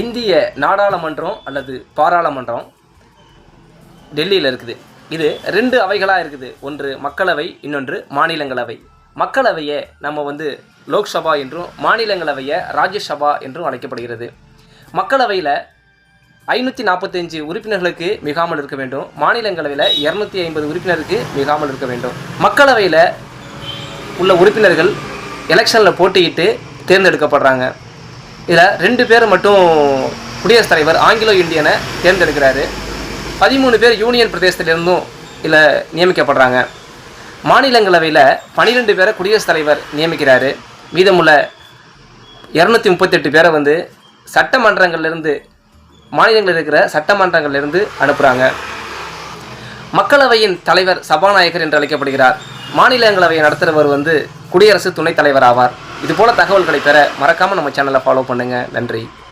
இந்திய நாடாளுமன்றம் அல்லது பாராளுமன்றம் டெல்லியில் இருக்குது. இது ரெண்டு அவைகளாக இருக்குது. ஒன்று மக்களவை இன்னொன்று மாநிலங்களவை. மக்களவையை நம்ம வந்து லோக்சபா என்றும் மாநிலங்களவையை ராஜ்யசபா என்றும் அழைக்கப்படுகிறது. மக்களவையில் ஐநூற்றி நாற்பத்தஞ்சு உறுப்பினர்களுக்கு மிகாமல் இருக்க வேண்டும். மாநிலங்களவையில் இரநூத்தி ஐம்பது உறுப்பினருக்கு மிகாமல் இருக்க வேண்டும். மக்களவையில் உள்ள உறுப்பினர்கள் எலெக்ஷனில் போட்டியிட்டு தேர்ந்தெடுக்கப்படுறாங்க. இதில் ரெண்டு பேர் மட்டும் குடியரசுத் தலைவர் ஆங்கிலோ இந்தியனை தேர்ந்தெடுக்கிறாரு. பதிமூணு பேர் யூனியன் பிரதேசத்திலிருந்தும் இதில் நியமிக்கப்படுறாங்க. மாநிலங்களவையில் பனிரெண்டு பேரை குடியரசுத் தலைவர் நியமிக்கிறாரு. மீதமுள்ள இரநூத்தி முப்பத்தெட்டு பேரை வந்து சட்டமன்றங்கள்லேருந்து மாநிலங்களில் இருக்கிற சட்டமன்றங்கள்லேருந்து அனுப்புகிறாங்க மக்களவையின் தலைவர் சபாநாயகர் என்று அழைக்கப்படுகிறார். மாநிலங்களவையை நடத்துகிறவர் வந்து குடியரசு துணைத் தலைவர் ஆவார். இதுபோல தகவல்களை பெற மறக்காமல் நம்ம சேனலை ஃபாலோ பண்ணுங்கள் நன்றி.